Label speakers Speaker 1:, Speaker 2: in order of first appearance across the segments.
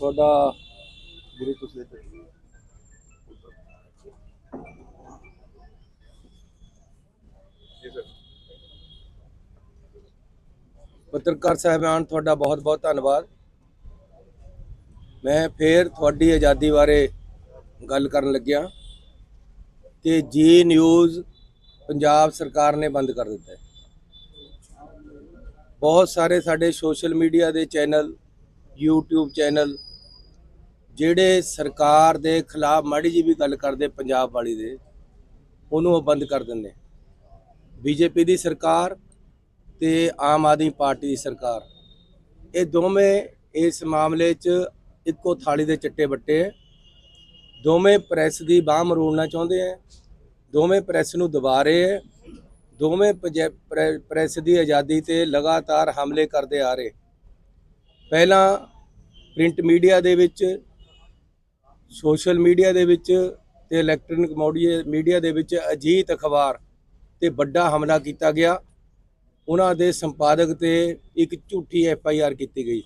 Speaker 1: ਤੁਹਾਡਾ ਗੁਰੂ ਤੁਸੀਂ ਇੱਧਰ। ਪੱਤਰਕਾਰ ਸਾਹਿਬਾਨ, ਤੁਹਾਡਾ ਬਹੁਤ ਬਹੁਤ ਧੰਨਵਾਦ ਮੈਂ ਫੇਰ ਤੁਹਾਡੀ ਆਜ਼ਾਦੀ ਬਾਰੇ ਗੱਲ ਕਰਨ ਲੱਗਿਆ ਕਿ ਜੀ ਨਿਊਜ਼ ਪੰਜਾਬ ਸਰਕਾਰ ਨੇ ਬੰਦ ਕਰ ਦਿੱਤਾ ਹੈ ਬਹੁਤ ਸਾਰੇ ਸਾਡੇ ਸੋਸ਼ਲ ਮੀਡੀਆ ਦੇ ਚੈਨਲ, YouTube ਚੈਨਲ ਜਿਹੜੇ ਸਰਕਾਰ ਦੇ ਖਿਲਾਫ ਮਾੜੀ ਜੀ ਵੀ ਗੱਲ ਕਰਦੇ ਪੰਜਾਬ ਵਾਲੀ ਦੇ, ਉਹਨੂੰ ਉਹ ਬੰਦ ਕਰ ਦਿੰਦੇ। ਬੀਜੇਪੀ ਦੀ ਸਰਕਾਰ ਤੇ ਆਮ ਆਦਮੀ ਪਾਰਟੀ ਦੀ ਸਰਕਾਰ। ਇਹ ਦੋਵੇਂ ਇਸ ਮਾਮਲੇ 'ਚ ਇੱਕੋ ਥਾਲੀ ਦੇ ਚਿੱਟੇ ਬੱਟੇ ਹੈ ਦੋਵੇਂ ਪ੍ਰੈਸ ਦੀ ਬਾਹ ਮਰੋੜਨਾ ਚਾਹੁੰਦੇ ਹੈ ਦੋਵੇਂ ਪ੍ਰੈਸ ਨੂੰ ਦਬਾ ਰਹੇ ਹੈ ਦੋਵੇਂ ਪਜੈ- ਪ੍ਰੈ- ਪ੍ਰੈਸ ਦੀ ਆਜ਼ਾਦੀ ਤੇ ਲਗਾਤਾਰ ਹਮਲੇ ਕਰਦੇ ਆ ਰਹੇ। ਪਹਿਲਾਂ ਪ੍ਰਿੰਟ ਮੀਡੀਆ ਦੇ ਵਿੱਚ ਸੋਸ਼ਲ ਮੀਡੀਆ ਦੇ ਵਿੱਚ ਤੇ ਇਲੈਕਟ੍ਰੋਨਿਕ ਮੀਡੀਆ ਦੇ ਵਿੱਚ ਅਜੀਤ ਅਖਬਾਰ ਤੇ ਵੱਡਾ ਹਮਲਾ ਕੀਤਾ ਗਿਆ। ਉਹਨਾਂ ਦੇ ਸੰਪਾਦਕ ਤੇ ਇੱਕ ਝੂਠੀ ਐਫ ਆਈ ਆਰ ਕੀਤੀ ਗਈ।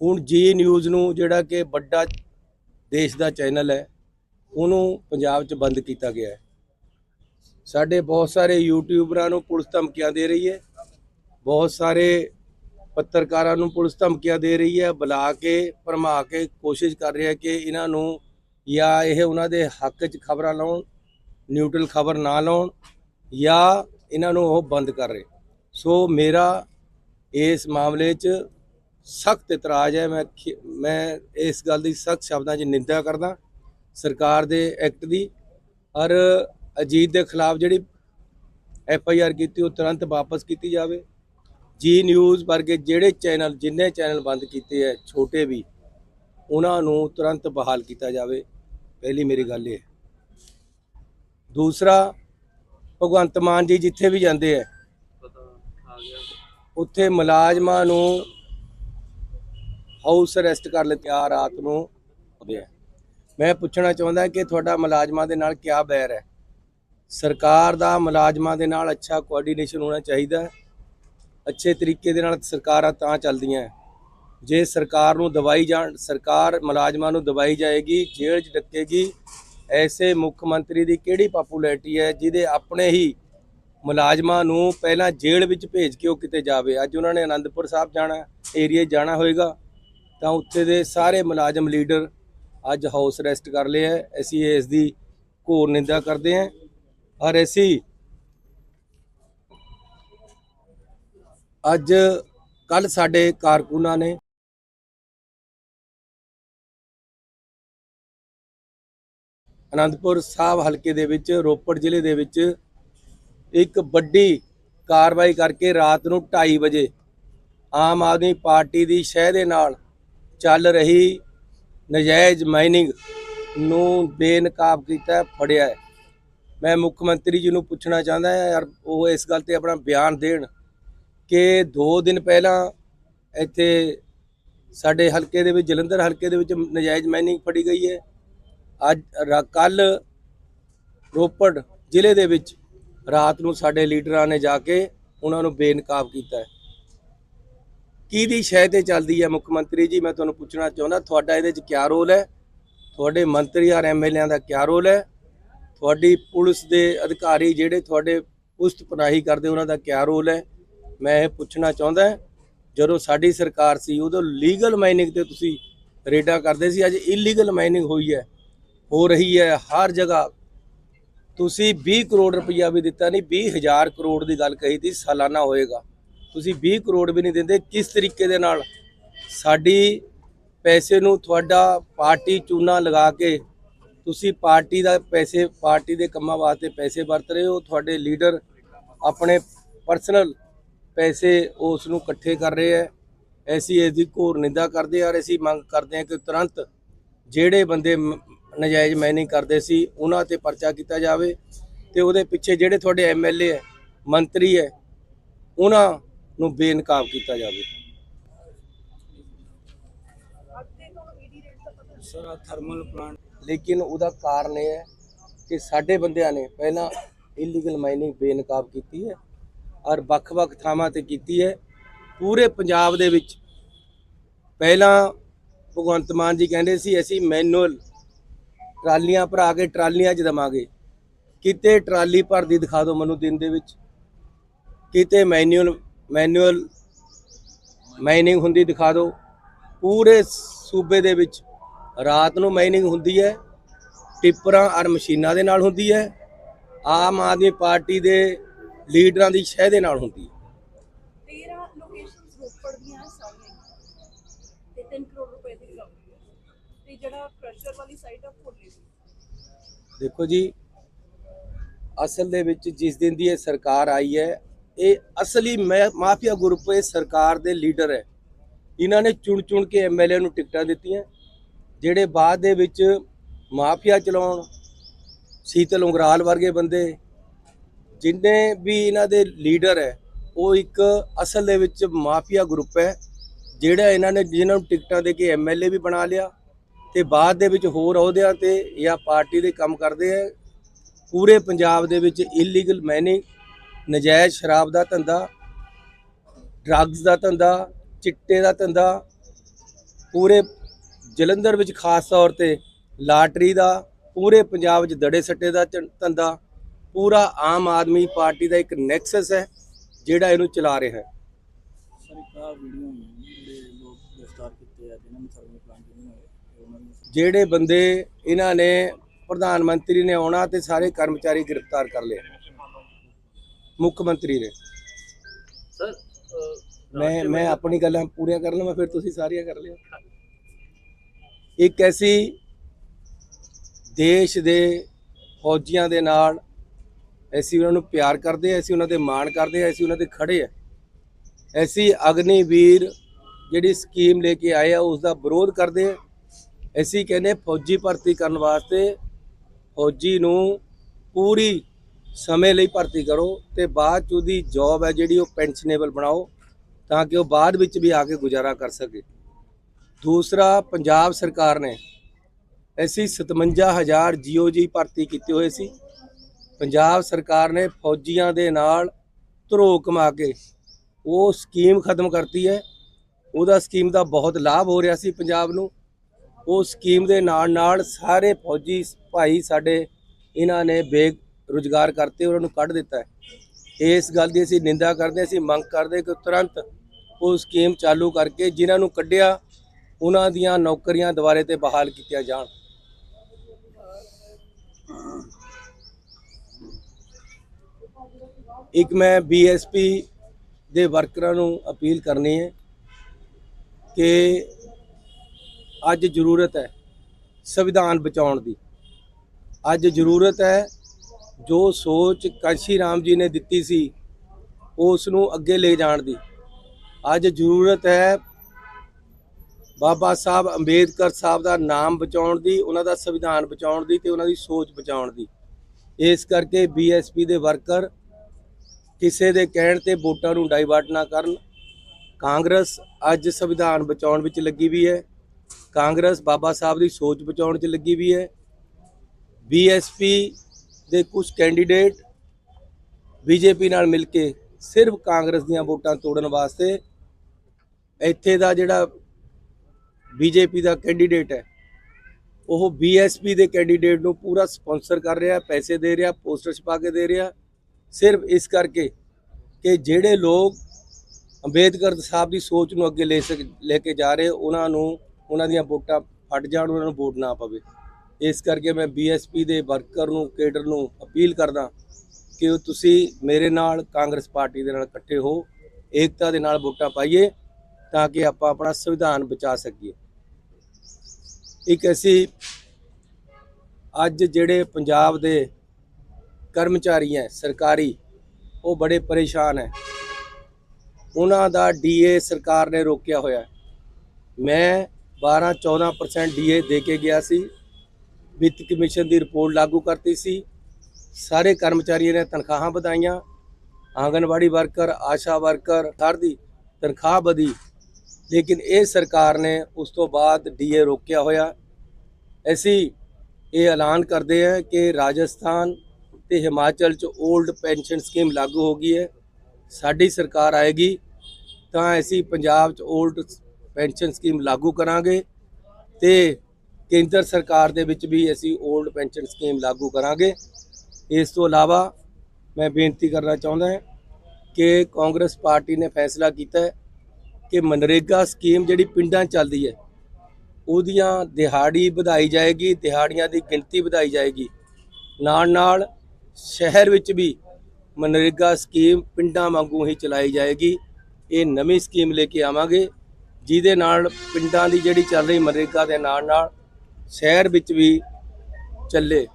Speaker 1: ਹੁਣ ਜੀ ਨਿਊਜ਼ ਨੂੰ ਜਿਹੜਾ ਕਿ ਵੱਡਾ ਦੇਸ਼ ਦਾ ਚੈਨਲ ਹੈ, ਉਹਨੂੰ ਪੰਜਾਬ 'ਚ ਬੰਦ ਕੀਤਾ ਗਿਆ ਹੈ। ਸਾਡੇ ਬਹੁਤ ਸਾਰੇ ਯੂਟਿਊਬਰਾਂ ਨੂੰ ਪੁਲਿਸ ਧਮਕੀਆਂ ਦੇ ਰਹੀ ਹੈ। ਬਹੁਤ ਸਾਰੇ ਪੱਤਰਕਾਰਾਂ ਨੂੰ ਪੁਲਿਸ ਧਮਕੀਆਂ ਦੇ ਰਹੀ ਹੈ, ਬੁਲਾ ਕੇ, ਭਰਮਾ ਕੇ ਕੋਸ਼ਿਸ਼ ਕਰ ਰਿਹਾ ਕਿ ਇਹਨਾਂ ਨੂੰ ਜਾਂ ਇਹ ਉਹਨਾਂ ਦੇ ਹੱਕ 'ਚ ਖਬਰਾਂ ਲਾਉਣ, ਨਿਊਟਰਲ ਖਬਰ ਨਾ ਲਾਉਣ ਜਾਂ ਇਹਨਾਂ ਨੂੰ ਉਹ ਬੰਦ ਕਰ ਰਹੇ। ਸੋ ਮੇਰਾ ਇਸ ਮਾਮਲੇ 'ਚ ਸਖਤ ਇਤਰਾਜ਼ ਹੈ। ਮੈਂ ਖੇ- ਮੈਂ ਇਸ ਗੱਲ ਦੀ ਸਖਤ ਸ਼ਬਦਾਂ 'ਚ ਨਿੰਦਾ ਕਰਦਾ ਸਰਕਾਰ ਦੇ ਐਕਟ ਦੀ ਔਰ ਅਜੀਤ ਦੇ ਖਿਲਾਫ ਜਿਹੜੀ ਐਫ ਆਈ ਆਰ ਕੀਤੀ ਉਹ ਤੁਰੰਤ ਵਾਪਸ ਕੀਤੀ ਜਾਵੇ। ਜੀ ਨਿਊਜ਼ ਵਰਗੇ ਜਿਹੜੇ ਚੈਨਲ, ਜਿੰਨੇ ਚੈਨਲ ਬੰਦ ਕੀਤੇ ਹੈ ਛੋਟੇ ਵੀ, ਉਹਨਾਂ ਨੂੰ ਤੁਰੰਤ ਬਹਾਲ ਕੀਤਾ ਜਾਵੇ। ਪਹਿਲੀ ਮੇਰੀ ਗੱਲ ਇਹ ਦੂਸਰਾ, ਭਗਵੰਤ ਮਾਨ ਜੀ ਜਿੱਥੇ ਵੀ ਜਾਂਦੇ ਹੈ ਉੱਥੇ ਮੁਲਾਜ਼ਮਾਂ ਨੂੰ ਹਾਊਸ ਅਰੈਸਟ ਕਰ ਲੈਂਦੇ ਰਾਤ ਨੂੰ ਆਉਂਦੇ ਆ ਮੈਂ ਪੁੱਛਣਾ ਚਾਹੁੰਦਾ ਕਿ ਤੁਹਾਡਾ ਮੁਲਾਜ਼ਮਾਂ ਦੇ ਨਾਲ ਕਿਆ ਬੈਰ ਹੈ ਸਰਕਾਰ ਦਾ ਮੁਲਾਜ਼ਮਾਂ ਦੇ ਨਾਲ ਅੱਛਾ ਕੋਆਰਡੀਨੇਸ਼ਨ ਹੋਣਾ ਚਾਹੀਦਾ ਹੈ ਅੱਛੇ ਤਰੀਕੇ ਦੇ ਨਾਲ ਸਰਕਾਰਾਂ ਤਾਂ ਚੱਲਦੀਆਂ ਜੇ ਸਰਕਾਰ ਨੂੰ ਦਵਾਈ ਜਾਣ, ਸਰਕਾਰ ਮੁਲਾਜ਼ਮਾਂ ਨੂੰ ਦਵਾਈ ਜਾਏਗੀ, ਜੇਲ੍ਹ 'ਚ ਡੱਕੇਗੀ, ਐਸੇ ਮੁੱਖ ਮੰਤਰੀ ਦੀ ਕਿਹੜੀ ਪਪੂਲੈਰਿਟੀ ਹੈ ਜਿਹਦੇ ਆਪਣੇ ਹੀ ਮੁਲਾਜ਼ਮਾਂ ਨੂੰ ਪਹਿਲਾਂ ਜੇਲ੍ਹ ਵਿੱਚ ਭੇਜ ਕੇ ਉਹ ਕਿਤੇ ਜਾਵੇ? ਅੱਜ ਉਹਨਾਂ ਨੇ ਆਨੰਦਪੁਰ ਸਾਹਿਬ ਜਾਣਾ ਏਰੀਆ ਜਾਣਾ ਹੋਏਗਾ, ਤਾਂ ਉੱਥੇ ਦੇ ਸਾਰੇ ਮੁਲਾਜ਼ਮ ਲੀਡਰ ਅੱਜ ਹਾਊਸ ਅਰੈਸਟ ਕਰ ਲਏ ਹੈ। ਅਸੀਂ ਇਸ ਦੀ ਘੋਰ ਨਿੰਦਾ ਕਰਦੇ ਹਾਂ। ਔਰ ਅਸੀਂ ਅੱਜ ਕੱਲ ਸਾਡੇ ਕਾਰਕੁਨਾਂ ਨੇ ਅਨੰਦਪੁਰ ਸਾਹਿਬ ਹਲਕੇ ਦੇ ਵਿੱਚ, ਰੋਪੜ ਜ਼ਿਲ੍ਹੇ ਦੇ ਵਿੱਚ ਇੱਕ ਵੱਡੀ ਕਾਰਵਾਈ ਕਰਕੇ ਰਾਤ ਨੂੰ 2:30 ਵਜੇ ਆਮ ਆਦਮੀ ਪਾਰਟੀ ਦੀ ਸ਼ਹਿ ਦੇ ਨਾਲ ਚੱਲ ਰਹੀ ਨਜਾਇਜ਼ ਮਾਈਨਿੰਗ ਨੂੰ ਬੇਨਕਾਬ ਕੀਤਾ, ਫੜਿਆ ਹੈ। ਮੈਂ ਮੁੱਖ ਮੰਤਰੀ ਜੀ ਨੂੰ ਪੁੱਛਣਾ ਚਾਹੁੰਦਾ ਹਾਂ, ਯਾਰ ਉਹ ਇਸ ਗੱਲ ਤੇ ਆਪਣਾ ਬਿਆਨ ਦੇਣ। ਕਿ 2 ਦਿਨ ਪਹਿਲਾਂ ਇੱਥੇ ਸਾਡੇ ਹਲਕੇ ਦੇ ਵਿੱਚ, ਜਲੰਧਰ ਹਲਕੇ ਦੇ ਵਿੱਚ ਨਜਾਇਜ਼ ਮਾਈਨਿੰਗ ਫੜੀ ਗਈ ਹੈ। ਅੱਜ ਕੱਲ ਰੋਪੜ ਜ਼ਿਲ੍ਹੇ ਦੇ ਵਿੱਚ ਰਾਤ ਨੂੰ ਸਾਡੇ ਲੀਡਰਾਂ ਨੇ ਜਾ ਕੇ ਉਹਨਾਂ ਨੂੰ ਬੇਨਕਾਬ ਕੀਤਾ ਹੈ। ਕਿਹਦੀ ਸ਼ਹਿ ਤੇ ਚੱਲਦੀ ਹੈ ਮੁੱਖ ਮੰਤਰੀ ਜੀ? ਮੈਂ ਤੁਹਾਨੂੰ ਪੁੱਛਣਾ ਚਾਹੁੰਦਾ, ਤੁਹਾਡਾ ਇਹਦੇ 'ਚ ਕੀ ਰੋਲ ਹੈ? ਤੁਹਾਡੇ ਮੰਤਰੀ ਔਰ ਐਮਐਲਏਆਂ ਦਾ ਕੀ ਰੋਲ ਹੈ? ਤੁਹਾਡੀ ਪੁਲਿਸ ਦੇ ਅਧਿਕਾਰੀ ਜਿਹੜੇ ਤੁਹਾਡੇ ਪੁਸਤ ਪਨਾਹੀ ਕਰਦੇ, ਉਹਨਾਂ ਦਾ ਕੀ ਰੋਲ ਹੈ? ਮੈਂ ਇਹ ਪੁੱਛਣਾ ਚਾਹੁੰਦਾ ਜਦੋਂ ਸਾਡੀ ਸਰਕਾਰ ਸੀ, ਉਦੋਂ ਲੀਗਲ ਮਾਈਨਿੰਗ ਤੇ ਤੁਸੀਂ ਰੇਡਾਂ ਕਰਦੇ ਸੀ, ਅੱਜ ਇਲੀਗਲ ਮਾਈਨਿੰਗ ਹੋਈ ਹੈ, ਹੋ ਰਹੀ ਹੈ ਹਰ ਜਗ੍ਹਾ। ਤੁਸੀਂ 20 ਕਰੋੜ ਰੁਪਈਆ ਵੀ ਦਿੱਤਾ ਨਹੀਂ 20000 ਕਰੋੜ ਦੀ ਗੱਲ ਕਹੀ ਸੀ ਸਾਲਾਨਾ ਹੋਏਗਾ। ਤੁਸੀਂ 20 ਕਰੋੜ ਵੀ ਨਹੀਂ ਦਿੰਦੇ, ਕਿਸ ਤਰੀਕੇ ਦੇ ਨਾਲ? ਸਾਡੀ ਪੈਸੇ ਨੂੰ ਤੁਹਾਡਾ ਪਾਰਟੀ ਚੂਨਾ ਲਗਾ ਕੇ, ਤੁਸੀਂ ਪਾਰਟੀ ਦਾ ਪੈਸੇ, ਪਾਰਟੀ ਦੇ ਕੰਮਾਂ ਵਾਸਤੇ ਪੈਸੇ ਵਰਤ ਰਹੇ ਹੋ, ਤੁਹਾਡੇ ਲੀਡਰ ਆਪਣੇ ਪਰਸਨਲ ਪੈਸੇ ਉਸ ਨੂੰ ਇਕੱਠੇ ਕਰ ਰਹੇ ਹੈ। ਐਸੀ ਇਸ ਦੀ ਘੋਰ ਨਿੰਦਾ ਕਰਦੇ ਆ ਔਰ ਅਸੀਂ ਮੰਗ ਕਰਦੇ ਹਾਂ ਕਿ ਤੁਰੰਤ ਜਿਹੜੇ ਬੰਦੇ ਨਜਾਇਜ਼ ਮਾਈਨਿੰਗ ਕਰਦੇ ਸੀ ਉਹਨਾਂ ਤੇ ਪਰਚਾ ਕੀਤਾ ਜਾਵੇ ਤੇ ਉਹਦੇ ਪਿੱਛੇ ਜਿਹੜੇ ਤੁਹਾਡੇ ਐਮਐਲਏ ਹੈ ਮੰਤਰੀ ਹੈ ਉਹਨਾਂ ਨੂੰ ਬੇਨਕਾਬ ਕੀਤਾ ਜਾਵੇ। ਸਰ ਥਰਮਲ ਪਲਾਂਟ ਲੇਕਿਨ ਉਹਦਾ ਕਾਰਨ ਇਹ ਹੈ ਕਿ ਸਾਡੇ ਬੰਦਿਆਂ ਨੇ ਪਹਿਲਾਂ ਇਲੀਗਲ ਮਾਈਨਿੰਗ ਬੇਨਕਾਬ ਕੀਤੀ ਹੈ। ਔਰ ਵੱਖ-ਵੱਖ ਥਾਵਾਂ ਤੇ ਕੀਤੀ ਹੈ। ਪੂਰੇ ਪੰਜਾਬ ਦੇ ਵਿੱਚ ਪਹਿਲਾਂ ਭਗਵੰਤ ਮਾਨ ਜੀ ਕਹਿੰਦੇ ਸੀ, ਅਸੀਂ ਮੈਨੂਅਲ ਟਰਾਲੀਆਂ ਭਰਾ ਕੇ ਟਰਾਲੀਆਂ 'ਚ ਦਵਾਂਗੇ। ਕਿਤੇ ਟਰਾਲੀ ਭਰਦੀ ਦਿਖਾ ਦਿਓ ਮੈਨੂੰ ਦਿਨ ਦੇ ਵਿੱਚ। ਕਿਤੇ ਮੈਨੂਅਲ ਮੈਨੂਅਲ ਮਾਈਨਿੰਗ ਹੁੰਦੀ ਦਿਖਾ ਦਿਓ। ਪੂਰੇ ਸੂਬੇ ਦੇ ਵਿੱਚ ਰਾਤ ਨੂੰ ਮਾਈਨਿੰਗ ਹੁੰਦੀ ਹੈ। ਟਿੱਪਰਾਂ ਔਰ ਮਸ਼ੀਨਾਂ ਦੇ ਨਾਲ ਹੁੰਦੀ ਹੈ। ਆਮ ਆਦਮੀ ਪਾਰਟੀ ਦੇ ਲੀਡਰਾਂ ਦੀ ਸ਼ਹਿ ਦੇ ਨਾਲ ਹੁੰਦੀ ਹੈ।
Speaker 2: 13 ਲੋਕੇਸ਼ਨਸ ਰੋਪੜ ਦੀਆਂ ਹੈ ਸਾਰੀਆਂ ਹੀ। ਤੇ 3 ਕਰੋੜ ਰੁਪਏ ਦੀ ਲਾਉਂਦੀ ਹੈ। ਤੇ ਜਿਹੜਾ ਪ੍ਰੈਸ਼ਰ ਵਾਲੀ ਸਾਈਡ ਆ ਭੋਲੇ ਦੀ।
Speaker 1: ਦੇਖੋ ਜੀ ਅਸਲ ਦੇ ਵਿੱਚ ਜਿਸ ਦਿਨ ਦੀ ਇਹ ਸਰਕਾਰ ਆਈ ਹੈ ਇਹ ਅਸਲੀ ਮਾਫੀਆ ਗਰੁੱਪ ਇਹ ਸਰਕਾਰ ਦੇ ਲੀਡਰ ਹੈ। ਇਹਨਾਂ ਨੇ ਚੁਣ ਚੁਣ ਕੇ ਐਮਐਲਏ ਨੂੰ ਟਿਕਟਾਂ ਦਿੱਤੀਆਂ। ਜਿਹੜੇ ਬਾਅਦ ਦੇ ਵਿੱਚ ਮਾਫੀਆ ਚਲਾਉਣ ਸੀਤਲ ਉਂਗਰਾਲ ਵਰਗੇ ਬੰਦੇ ਜਿੰਨੇ ਵੀ ਇਹਨਾਂ ਦੇ ਲੀਡਰ ਹੈ, ਉਹ ਇੱਕ ਅਸਲ ਦੇ ਵਿੱਚ ਮਾਫੀਆ ਗਰੁੱਪ ਹੈ, ਜਿਹੜਾ ਇਹਨਾਂ ਨੇ, ਜਿਨ੍ਹਾਂ ਨੂੰ ਟਿਕਟਾਂ ਦੇ ਕੇ ਐਮਐਲਏ ਵੀ ਬਣਾ ਲਿਆ ਤੇ ਬਾਅਦ ਦੇ ਵਿੱਚ ਹੋਰ ਅਹੁਦਿਆਂ ਤੇ ਜਾਂ ਪਾਰਟੀ ਦੇ ਕੰਮ ਕਰਦੇ ਆ। ਪੂਰੇ ਪੰਜਾਬ ਦੇ ਵਿੱਚ ਇਲੀਗਲ ਮੈਨਿੰਗ ਨਜਾਇਜ਼ ਸ਼ਰਾਬ ਦਾ ਧੰਦਾ ਡਰੱਗਸ ਦਾ ਧੰਦਾ, ਚਿੱਟੇ ਦਾ ਧੰਦਾ, ਪੂਰੇ ਜਲੰਧਰ ਵਿੱਚ ਖਾਸ ਤੌਰ ਤੇ ਲਾਟਰੀ ਦਾ, ਪੂਰੇ ਪੰਜਾਬ 'ਚ ਦੜੇ ਸੱਟੇ ਦਾ ਧ- ਧੰਦਾ ਪੂਰਾ ਆਮ ਆਦਮੀ ਪਾਰਟੀ ਦਾ ਇੱਕ ਨੈਕਸਸ ਹੈ ਜਿਹੜਾ ਇਹਨੂੰ ਚਲਾ ਰਿਹਾ ਹੈ।
Speaker 3: ਜਿਹੜੇ
Speaker 1: ਬੰਦੇ ਇਹਨਾਂ ਨੇ ਪ੍ਰਧਾਨ ਮੰਤਰੀ ਨੇ ਆਉਣਾ ਤੇ ਸਾਰੇ ਕਰਮਚਾਰੀ ਗ੍ਰਿਫਤਾਰ ਕਰ ਲਏ। ਮੁੱਖ ਮੰਤਰੀ ਨੇ।
Speaker 3: ਸਰ
Speaker 1: ਮੈਂ ਮੈਂ ਆਪਣੀ ਗੱਲਾਂ ਪੂਰੀਆਂ ਕਰ ਲਵਾਂ ਫਿਰ ਤੁਸੀਂ ਸਾਰੀਆਂ ਕਰ ਲਿਓ। ਇੱਕ ਐਸੀ ਦੇਸ਼ ਦੇ ਫੌਜੀਆਂ ਦੇ ਨਾਲ ਅਸੀਂ ਉਹਨਾਂ ਨੂੰ ਪਿਆਰ ਕਰਦੇ ਹਾਂ, ਅਸੀਂ ਉਹਨਾਂ ਦੇ ਮਾਣ ਕਰਦੇ ਹਾਂ, ਅਸੀਂ ਉਹਨਾਂ ਦੇ ਖੜੇ ਆ ਐਸੀ ਅਗਨੀਵੀਰ ਜਿਹੜੀ ਸਕੀਮ ਲੈ ਕੇ ਆਏ ਆ ਉਸ ਦਾ ਵਿਰੋਧ ਕਰਦੇ ਆ ਅਸੀਂ ਕਹਿੰਦੇ ਫੌਜੀ ਭਰਤੀ ਕਰਨ ਵਾਸਤੇ ਫੌਜੀ ਨੂੰ ਪੂਰੀ ਸਮੇਂ ਲਈ ਭਰਤੀ ਕਰੋ ਤੇ ਬਾਅਦ ਚ ਉਹਦੀ ਜੌਬ ਹੈ ਜਿਹੜੀ ਉਹ ਪੈਨਸ਼ਨੇਬਲ ਬਣਾਓ, ਤਾਂ ਕਿ ਉਹ ਬਾਅਦ ਵਿੱਚ ਵੀ ਆ ਕੇ ਗੁਜ਼ਾਰਾ ਕਰ ਸਕੇ। ਦੂਸਰਾ, ਪੰਜਾਬ ਸਰਕਾਰ ਨੇ ਐਸੀ 57000 ਜੀਓਜੀ ਭਰਤੀ ਕੀਤੇ ਹੋਏ ਸੀ। ਪੰਜਾਬ ਸਰਕਾਰ ਨੇ ਫੌਜੀਆਂ ਦੇ ਨਾਲ ਧਰੋ ਕਮਾ ਕੇ ਉਹ ਸਕੀਮ ਖਤਮ ਕਰਤੀ ਹੈ। ਉਹਦਾ ਸਕੀਮ ਦਾ ਬਹੁਤ ਲਾਭ ਹੋ ਰਿਹਾ ਸੀ ਪੰਜਾਬ ਨੂੰ। ਉਹ ਸਕੀਮ ਦੇ ਨਾਲ ਨਾਲ ਸਾਰੇ ਫੌਜੀ ਭਾਈ ਸਾਡੇ ਇਹਨਾਂ ਨੇ ਬੇਗ ਰੁਜ਼ਗਾਰ ਕਰਤੇ, ਉਹਨਾਂ ਨੂੰ ਕੱਢ ਦਿੱਤਾ ਹੈ। ਇਸ ਗੱਲ ਦੀ ਅਸੀਂ ਨਿੰਦਾ ਕਰਦੇ ਅਸੀਂ ਮੰਗ ਕਰਦੇ ਕਿ ਤੁਰੰਤ ਉਹ ਸਕੀਮ ਚਾਲੂ ਕਰਕੇ ਜਿਨ੍ਹਾਂ ਨੂੰ ਕੱਢਿਆ, ਉਹਨਾਂ ਦੀਆਂ ਨੌਕਰੀਆਂ ਦੁਬਾਰੇ ਤੇ ਬਹਾਲ ਕੀਤੀਆਂ ਜਾਣ। ਇੱਕ ਮੈਂ ਬੀਐਸਪੀ ਦੇ ਵਰਕਰਾਂ ਨੂੰ ਅਪੀਲ ਕਰਨੀ ਹੈ ਕਿ ਅੱਜ ਜ਼ਰੂਰਤ ਹੈ ਸੰਵਿਧਾਨ ਬਚਾਉਣ ਦੀ। ਅੱਜ ਜ਼ਰੂਰਤ ਹੈ ਜੋ ਸੋਚ ਕਾਂਸ਼ੀ ਰਾਮ ਜੀ ਨੇ ਦਿੱਤੀ ਸੀ ਉਸ ਨੂੰ ਅੱਗੇ ਲੈ ਜਾਣ ਦੀ। ਅੱਜ ਜ਼ਰੂਰਤ ਹੈ ਬਾਬਾ ਸਾਹਿਬ ਅੰਬੇਦਕਰ ਸਾਹਿਬ ਦਾ ਨਾਮ ਬਚਾਉਣ ਦੀ, ਉਹਨਾਂ ਦਾ ਸੰਵਿਧਾਨ ਬਚਾਉਣ ਦੀ ਤੇ ਉਹਨਾਂ ਦੀ ਸੋਚ ਬਚਾਉਣ ਦੀ। ਇਸ ਕਰਕੇ ਬੀਐਸਪੀ ਦੇ ਵਰਕਰ ਕਿਸੇ ਦੇ ਕਹਿਣ ਤੇ ਵੋਟਾਂ ਨੂੰ ਡਾਈਵਰਟ ਨਾ ਕਰਨ। ਕਾਂਗਰਸ ਅੱਜ ਸੰਵਿਧਾਨ ਬਚਾਉਣ ਵਿੱਚ ਲੱਗੀ ਵੀ ਹੈ। ਕਾਂਗਰਸ ਬਾਬਾ ਸਾਹਿਬ ਦੀ ਸੋਚ ਬਚਾਉਣ 'ਚ ਲੱਗੀ ਵੀ ਹੈ। ਬੀਐਸਪੀ ਦੇ ਕੁਝ ਕੈਂਡੀਡੇਟ ਬੀਜੇਪੀ ਨਾਲ ਮਿਲ ਕੇ ਸਿਰਫ ਕਾਂਗਰਸ ਦੀਆਂ ਵੋਟਾਂ ਤੋੜਨ ਵਾਸਤੇ ਇੱਥੇ ਦਾ ਜਿਹੜਾ ਬੀਜੇਪੀ ਦਾ ਕੈਂਡੀਡੇਟ ਹੈ, ਉਹ ਬੀਐਸਪੀ ਦੇ ਕੈਂਡੀਡੇਟ ਨੂੰ ਪੂਰਾ ਸਪਾਂਸਰ ਕਰ ਰਿਹਾ, ਪੈਸੇ ਦੇ ਰਿਹਾ ਪੋਸਟਰ ਛਪਾ ਕੇ ਦੇ ਰਿਹਾ। ਸਿਰਫ ਇਸ ਕਰਕੇ ਕਿ ਜਿਹੜੇ ਲੋਕ ਅੰਬੇਦਕਰ ਸਾਹਿਬ ਦੀ ਸੋਚ ਨੂੰ ਅੱਗੇ ਲੈ ਸਕ, ਲੈ ਕੇ ਜਾ ਰਹੇ, ਉਹਨਾਂ ਨੂੰ, ਉਹਨਾਂ ਦੀਆਂ ਵੋਟਾਂ ਫਟ ਜਾਣ, ਉਹਨਾਂ ਨੂੰ ਵੋਟ ਨਾ ਪਵੇ। ਇਸ ਕਰਕੇ ਮੈਂ ਬੀਐਸਪੀ ਦੇ ਵਰਕਰ ਨੂੰ, ਕੇਡਰ ਨੂੰ ਅਪੀਲ ਕਰਦਾ ਕਿ ਉਹ ਤੁਸੀਂ ਮੇਰੇ ਨਾਲ ਕਾਂਗਰਸ ਪਾਰਟੀ ਦੇ ਨਾਲ ਇਕੱਠੇ ਹੋ, ਏਕਤਾ ਦੇ ਨਾਲ ਵੋਟਾਂ ਪਾਈਏ ਤਾਂ ਕਿ ਆਪਾਂ ਆਪਣਾ ਸੰਵਿਧਾਨ ਬਚਾ ਸਕੀਏ। ਇੱਕ ਐਸੀ ਅੱਜ ਜਿਹੜੇ ਪੰਜਾਬ ਦੇ ਕਰਮਚਾਰੀ ਹੈ, ਸਰਕਾਰੀ। ਉਹ ਬੜੇ ਪਰੇਸ਼ਾਨ ਹੈ। ਉਹਨਾਂ ਦਾ ਡੀਏ ਸਰਕਾਰ ਨੇ ਰੋਕਿਆ ਹੋਇਆ ਹੈ। ਮੈਂ 12 14% ਡੀਏ ਦੇ ਕੇ ਗਿਆ ਸੀ। ਵਿੱਤ ਕਮਿਸ਼ਨ ਦੀ ਰਿਪੋਰਟ ਲਾਗੂ ਕਰਤੀ ਸੀ। ਸਾਰੇ ਕਰਮਚਾਰੀਆਂ ਨੇ ਤਨਖਾਹਾਂ ਵਧਾਈਆਂ। ਆਂਗਨਵਾੜੀ ਵਰਕਰ, ਆਸ਼ਾ ਵਰਕਰ, ਹਰ ਦੀ ਤਨਖਾਹ ਵਧੀ। ਲੇਕਿਨ ਇਹ ਸਰਕਾਰ ਨੇ ਉਸ ਤੋਂ ਬਾਅਦ ਡੀਏ ਰੋਕਿਆ ਹੋਇਆ। ਅਸੀਂ ਇਹ ਐਲਾਨ ਕਰਦੇ ਹਾਂ ਕਿ ਰਾਜਸਥਾਨ ਤੇ ਹਿਮਾਚਲ 'ਚ 올ਡ ਪੈਨਸ਼ਨ ਸਕੀਮ ਲਾਗੂ ਹੋ ਗਈ ਹੈ। ਸਾਡੀ ਸਰਕਾਰ ਆਏਗੀ ਤਾਂ ਅਸੀਂ ਪੰਜਾਬ 'ਚ 올ਡ ਪੈਨਸ਼ਨ ਸਕੀਮ ਲਾਗੂ ਕਰਾਂਗੇ ਤੇ ਕੇਂਦਰ ਸਰਕਾਰ ਦੇ ਵਿੱਚ ਵੀ ਅਸੀਂ 올ਡ ਪੈਨਸ਼ਨ ਸਕੀਮ ਲਾਗੂ ਕਰਾਂਗੇ। ਇਸ ਤੋਂ ਇਲਾਵਾ ਮੈਂ ਬੇਨਤੀ ਕਰਨਾ ਚਾਹੁੰਦਾ ਹਾਂ ਕਿ ਕਾਂਗਰਸ ਪਾਰਟੀ ਨੇ ਫੈਸਲਾ ਕੀਤਾ ਹੈ ਕਿ ਮਨਰੇਗਾ ਸਕੀਮ ਜਿਹੜੀ ਪਿੰਡਾਂ ਚੱਲਦੀ ਹੈ, ਉਹਦੀਆਂ ਦਿਹਾੜੀ ਵਧਾਈ ਜਾਏਗੀ, ਦਿਹਾੜੀਆਂ ਦੀ ਗਿਣਤੀ ਵਧਾਈ ਜਾਏਗੀ। ਨਾਲ ਨਾਲ ਸ਼ਹਿਰ ਵਿੱਚ ਵੀ ਮਨਰੇਗਾ ਸਕੀਮ ਪਿੰਡਾਂ ਵਾਂਗੂ ਹੀ ਚਲਾਈ ਜਾਏਗੀ। ਇਹ ਨਵੀਂ ਸਕੀਮ ਲੈ ਕੇ ਆਵਾਂਗੇ, ਜਿਹਦੇ ਨਾਲ ਪਿੰਡਾਂ ਦੀ ਜਿਹੜੀ ਚੱਲ ਰਹੀ ਮਨਰੇਗਾ ਦੇ ਨਾਲ ਨਾਲ ਸ਼ਹਿਰ ਵਿੱਚ ਵੀ ਚੱਲੇ।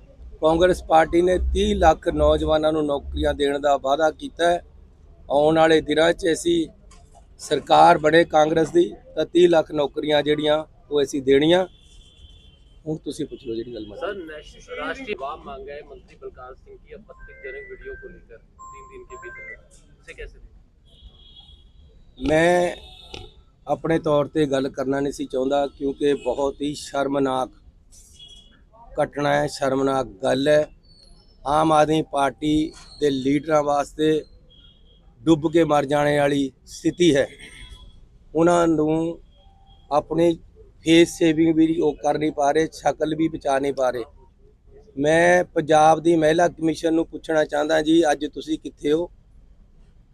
Speaker 1: ਕਾਂਗਰਸ ਪਾਰਟੀ ਨੇ 30 ਲੱਖ ਨੌਜਵਾਨਾਂ ਨੂੰ ਨੌਕਰੀਆਂ ਦੇਣ ਦਾ ਵਾਅਦਾ ਕੀਤਾ ਹੈ। ਆਉਣ ਵਾਲੇ ਦਿਨਾਂ 'ਚ ਅਸੀਂ ਸਰਕਾਰ ਬਣੇ ਕਾਂਗਰਸ ਦੀ, ਤਾਂ 30 ਲੱਖ ਨੌਕਰੀਆਂ ਜਿਹੜੀਆਂ ਉਹ ਅਸੀਂ ਦੇਣੀਆਂ। ਹੁਣ ਤੁਸੀਂ ਪੁੱਛ ਲਓ ਜਿਹੜੀ ਗੱਲ ਮੈਂ
Speaker 4: सर नेश- राष्ट्रीय जवाब मांगा है मंत्री बलकार सिंह की आपत्तिजनक वीडियो को लेकर तीन दिन के भीतर इसे कैसे देखें?
Speaker 1: ਮੈਂ ਆਪਣੇ ਤੌਰ ਤੇ ਗੱਲ ਕਰਨਾ ਨਹੀਂ ਸੀ ਚਾਹੁੰਦਾ ਕਿਉਂਕਿ ਬਹੁਤ ਹੀ ਸ਼ਰਮਨਾਕ ਘਟਨਾ ਹੈ ਸ਼ਰਮਨਾਕ ਗੱਲ ਹੈ ਆਮ ਆਦਮੀ ਪਾਰਟੀ ਦੇ ਲੀਡਰਾਂ ਵਾਸਤੇ ਡੁੱਬ ਕੇ ਮਰ ਜਾਣੇ ਵਾਲੀ ਸਥਿਤੀ ਹੈ ਉਹਨਾਂ ਨੂੰ ਆਪਣੀ ਫੇਸ ਸੇਵਿੰਗ ਵੀ ਉਹ ਕਰ ਨਹੀਂ ਪਾ ਰਹੇ, ਸ਼ਕਲ ਵੀ ਬਚਾ ਨਹੀਂ ਪਾ ਰਹੇ। ਮੈਂ ਪੰਜਾਬ ਦੀ ਮਹਿਲਾ ਕਮਿਸ਼ਨ ਨੂੰ ਪੁੱਛਣਾ ਚਾਹੁੰਦਾ ਜੀ, ਅੱਜ ਤੁਸੀਂ ਕਿੱਥੇ ਹੋ?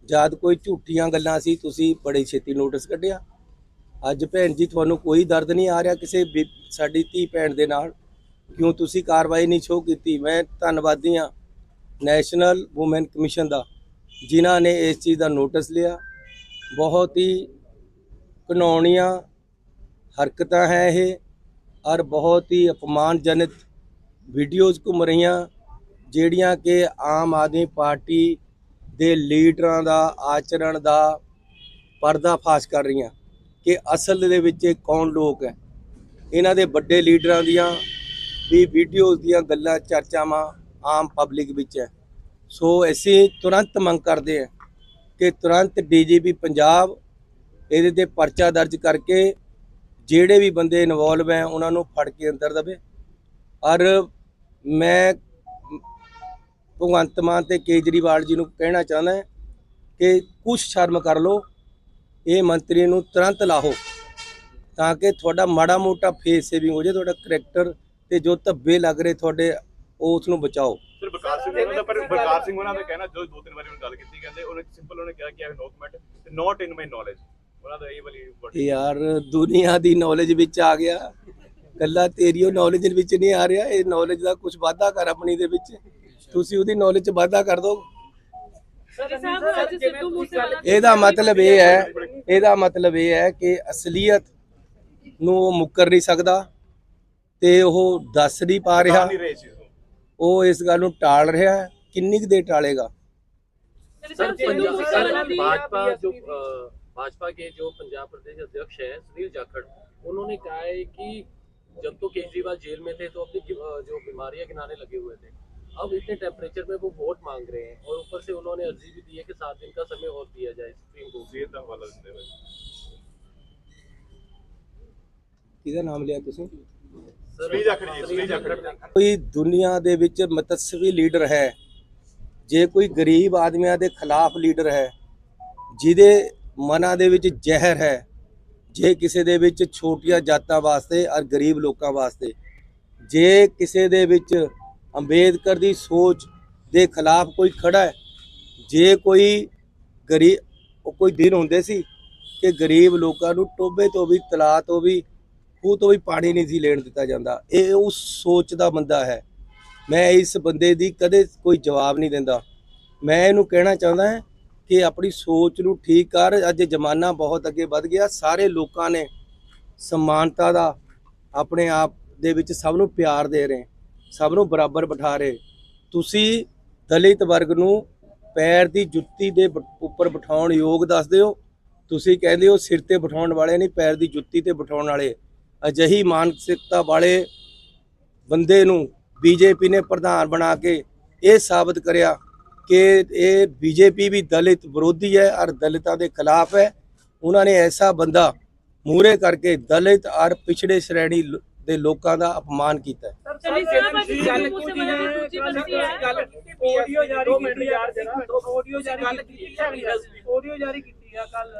Speaker 1: ਜਦ ਕੋਈ ਝੂਠੀਆਂ ਗੱਲਾਂ ਸੀ, ਤੁਸੀਂ ਬੜੇ ਛੇਤੀ ਨੋਟਿਸ ਕੱਢਿਆ। ਅੱਜ ਭੈਣ ਜੀ, ਤੁਹਾਨੂੰ ਕੋਈ ਦਰਦ ਨਹੀਂ ਆ ਰਿਹਾ ਕਿਸੇ ਬੀ- ਸਾਡੀ ਧੀ ਭੈਣ ਦੇ ਨਾਲ? ਕਿਉਂ ਤੁਸੀਂ ਕਾਰਵਾਈ ਨਹੀਂ ਸ਼ੋ ਕੀਤੀ? ਮੈਂ ਧੰਨਵਾਦੀ ਹਾਂ ਨੈਸ਼ਨਲ ਔਮਨ ਕਮਿਸ਼ਨ ਦਾ, ਜਿਨ੍ਹਾਂ ਨੇ ਇਸ ਚੀਜ਼ ਦਾ ਨੋਟਿਸ ਲਿਆ। ਬਹੁਤ ਹੀ ਘਿਨਾਉਣੀਆਂ ਹਰਕਤਾਂ ਹੈ ਇਹ ਔਰ ਬਹੁਤ ਹੀ ਅਪਮਾਨਜਨਕ ਵੀਡੀਓਜ਼ ਘੁੰਮ ਰਹੀਆਂ, ਜਿਹੜੀਆਂ ਕਿ ਆਮ ਆਦਮੀ ਪਾਰਟੀ ਦੇ ਲੀਡਰਾਂ ਦਾ, ਆਚਰਣ ਦਾ ਪਰਦਾਫਾਸ਼ ਕਰ ਰਹੀਆਂ ਕਿ ਅਸਲ ਦੇ ਵਿੱਚ ਕੌਣ ਲੋਕ ਹੈ। ਇਹਨਾਂ ਦੇ ਵੱਡੇ ਲੀਡਰਾਂ ਦੀਆਂ ਵੀ ਵੀਡੀਓਜ਼ ਦੀਆਂ ਗੱਲਾਂ, ਚਰਚਾਵਾਂ ਆਮ ਪਬਲਿਕ ਵਿੱਚ ਹੈ। ਸੋ ਅਸੀਂ ਤੁਰੰਤ ਮੰਗ ਕਰਦੇ ਹਾਂ ਕਿ ਤੁਰੰਤ ਡੀਜੀਪੀ ਪੰਜਾਬ ਇਹਦੇ ਤੇ ਪਰਚਾ ਦਰਜ ਕਰਕੇ ਜਿਹੜੇ ਵੀ ਬੰਦੇ ਇਨਵੋਲਵ ਹੈ, ਉਹਨਾਂ ਨੂੰ ਫੜ ਕੇ ਅੰਦਰ ਦਵੇ। ਔਰ ਮੈਂ ਭਗਵੰਤ ਮਾਨ ਤੇ ਕੇਜਰੀਵਾਲ ਜੀ ਨੂੰ ਕਹਿਣਾ ਚਾਹੁੰਦਾ ਕਿ ਕੁਛ ਸ਼ਰਮ ਕਰ ਲਓ, ਇਹ ਮੰਤਰੀ ਨੂੰ ਤੁਰੰਤ ਲਾਹੋ, ਤਾਂ ਕਿ ਤੁਹਾਡਾ ਮਾੜਾ ਮੋਟਾ ਫੇਸ ਸੇਵਿੰਗ ਹੋ ਜਾਏ, ਤੁਹਾਡਾ ਕਰੈਕਟਰ ਤੇ ਜੋ ਧੱਬੇ ਲੱਗ ਰਹੇ ਤੁਹਾਡੇ, ਉਹ ਉਸ ਨੂੰ ਬਚਾਓ।
Speaker 5: ਸਿਰ, ਬਲਕਾਰ ਸਿੰਘ ਉਹਨਾਂ ਦਾ ਪਰ ਬਲਕਾਰ ਸਿੰਘ ਉਹਨਾਂ ਦਾ ਕਹਿਣਾ, ਜੋ ਦੋ ਤਿੰਨ ਵਾਰੀ ਉਹਨਾਂ ਗੱਲ ਕੀਤੀ, ਕਹਿੰਦੇ ਉਹਨੇ ਸਿੰਪਲ ਉਹਨੇ ਕਿਹਾ ਕਿ ਆਈ ਨੋ ਕਮੈਂਟ ਨਾਟ ਇਨ ਮਾਈ ਨੋਲੇਜ
Speaker 1: ਯਾਰ ਦੁਨੀਆ ਦੀ ਨੌਲੇਜ ਵਿੱਚ ਆ ਗਿਆ। ਗੱਲਾਂ ਤੇਰੀ ਉਹ ਨੌਲੇਜ ਵਿੱਚ ਨਹੀਂ ਆ ਰਿਹਾ। ਇਹ ਨੌਲੇਜ ਦਾ ਕੁਝ ਵਾਧਾ ਕਰ ਆਪਣੀ ਦੇ ਵਿੱਚ। ਤੁਸੀਂ ਉਹਦੀ ਨੌਲੇਜ ਚ ਵਾਧਾ ਕਰ ਦਿਓ ਇਹਦਾ ਮਤਲਬ ਇਹ ਹੈ ਇਹਦਾ ਮਤਲਬ ਇਹ ਹੈ ਕਿ ਅਸਲੀਅਤ ਨੂੰ ਉਹ ਮੁੱਕਰ ਨਹੀਂ ਸਕਦਾ ਤੇ ਉਹ ਦੱਸ ਨਹੀਂ ਪਾ ਰਿਹਾ। ਉਹ। ਇਸ ਗੱਲ ਨੂੰ ਟਾਲ ਰਿਹਾ ਕਿੰਨੀ ਕੁ ਦੇ ਟਾਲੇਗਾ?
Speaker 4: भाजपा जो अ, भाजपा के जो पंजाब प्रदेश अध्यक्ष हैं सुनील जाखड़ उन्होंने कहा है कि जब तो केजरीवाल जेल में थे तो अपनी अ, जो बीमारियां गिनाने लगे हुए थे अब इतने टेम्परेचर में वो वोट मांग रहे हैं और ऊपर से उन्होंने अर्जी भी दी है कि सात दिन का समय और दिया जाए सुप्रीम कोर्ट
Speaker 5: ਸਿਹਤ ਦਾ ਹਵਾਲਾ ਦਿੰਦੇ ਹੋਏ
Speaker 1: ਕਿਹਦਾ ਨਾਮ ਲਿਆ ਤੁਸੀਂ
Speaker 5: ਸੁਨੀਲ ਜਾਖੜ ਜੀ ਸੁਨੀਲ ਜਾਖੜ
Speaker 1: ਕੋਈ ਦੁਨੀਆ ਦੇ ਵਿੱਚ ਮਤਸਵੀ ਲੀਡਰ ਹੈ ਜੇ ਕੋਈ ਗਰੀਬ ਆਦਮੀਆਂ ਦੇ ਖਿਲਾਫ ਲੀਡਰ ਹੈ ਜਿਹਦੇ ਮਨਾਂ ਦੇ ਵਿੱਚ ਜ਼ਹਿਰ ਹੈ, ਜੇ ਕਿਸੇ ਦੇ ਵਿੱਚ ਛੋਟੀਆਂ ਜਾਤਾਂ ਵਾਸਤੇ ਔਰ ਗਰੀਬ ਲੋਕਾਂ ਵਾਸਤੇ, ਜੇ ਕਿਸੇ ਦੇ ਵਿੱਚ ਅੰਬੇਦਕਰ ਦੀ ਸੋਚ ਦੇ ਖਿਲਾਫ ਕੋਈ ਖੜਾ ਹੈ, ਜੇ ਕੋਈ ਗਰੀਬ ਉਹ ਕੋਈ ਦਿਨ ਹੁੰਦੇ ਸੀ ਕਿ ਗਰੀਬ ਲੋਕਾਂ ਨੂੰ ਟੋਬੇ ਤੋਂ ਵੀ ਤਲਾਅ ਤੋਂ ਵੀ, ਖੂਹ ਤੋਂ ਵੀ ਪਾਣੀ ਨਹੀਂ ਸੀ ਲੈਣ ਦਿੱਤਾ ਜਾਂਦਾ, ਇਹ ਉਸ ਸੋਚ ਦਾ ਬੰਦਾ ਹੈ। ਮੈਂ ਇਸ ਬੰਦੇ ਦੀ ਕਦੇ ਕੋਈ ਜਵਾਬ ਨਹੀਂ ਦਿੰਦਾ। ਮੈਂ ਇਹਨੂੰ ਕਹਿਣਾ ਚਾਹੁੰਦਾ ਹਾਂ ਕਿ ਆਪਣੀ ਸੋਚ ਨੂੰ ਠੀਕ ਕਰ। ਅੱਜ ਜ਼ਮਾਨਾ ਬਹੁਤ ਅੱਗੇ ਵੱਧ ਗਿਆ। ਸਾਰੇ ਲੋਕਾਂ ਨੇ ਸਮਾਨਤਾ ਦਾ ਆਪਣੇ ਆਪ ਦੇ ਵਿੱਚ ਸਭ ਨੂੰ ਪਿਆਰ ਦੇ ਰਹੇ, ਸਭ ਨੂੰ ਬਰਾਬਰ ਬਿਠਾ ਰਹੇ। ਤੁਸੀਂ ਦਲਿਤ ਵਰਗ ਨੂੰ ਪੈਰ ਦੀ ਜੁੱਤੀ ਦੇ ਬ- ਉੱਪਰ ਬਿਠਾਉਣ ਯੋਗ ਦੱਸਦੇ ਹੋ ਤੁਸੀਂ ਕਹਿੰਦੇ ਹੋ ਸਿਰ ਤੇ ਬਿਠਾਉਣ ਵਾਲੇ ਨਹੀਂ, ਪੈਰ ਦੀ ਜੁੱਤੀ ਤੇ ਬਿਠਾਉਣ ਵਾਲੇ। ਅਜਿਹੀ ਮਾਨਸਿਕਤਾ ਵਾਲੇ ਬੰਦੇ ਨੂੰ ਬੀਜੇਪੀ ਨੇ ਪ੍ਰਧਾਨ ਬਣਾ ਕੇ ਇਹ ਸਾਬਤ ਕਰਿਆ। ਕਿ ਇਹ ਬੀਜੇਪੀ ਵੀ ਦਲਿਤ ਵਿਰੋਧੀ ਹੈ ਔਰ ਦਲਿਤਾਂ ਦੇ ਖਿਲਾਫ ਹੈ। ਉਹਨਾਂ ਨੇ ਐਸਾ ਬੰਦਾ ਮੂਰੇ ਕਰਕੇ ਦਲਿਤ ਔਰ ਪਿਛੜੇ ਸ਼੍ਰੇਣੀ ਦੇ ਲੋਕਾਂ ਦਾ ਅਪਮਾਨ ਕੀਤਾ ਹੈ।
Speaker 6: ਚਲੀ ਸਾਹਿਬ ਅੱਜ ਗੱਲ ਕੀਤੀ ਹੈ? ਗੱਲ ਆਡੀਓ ਜਾਰੀ ਕੀਤੀ ਯਾਰ ਆਡੀਓ ਜਾਰੀ ਗੱਲ ਕੀਤੀ ਆਡੀਓ ਜਾਰੀ ਕੀਤੀ ਆ ਕੱਲ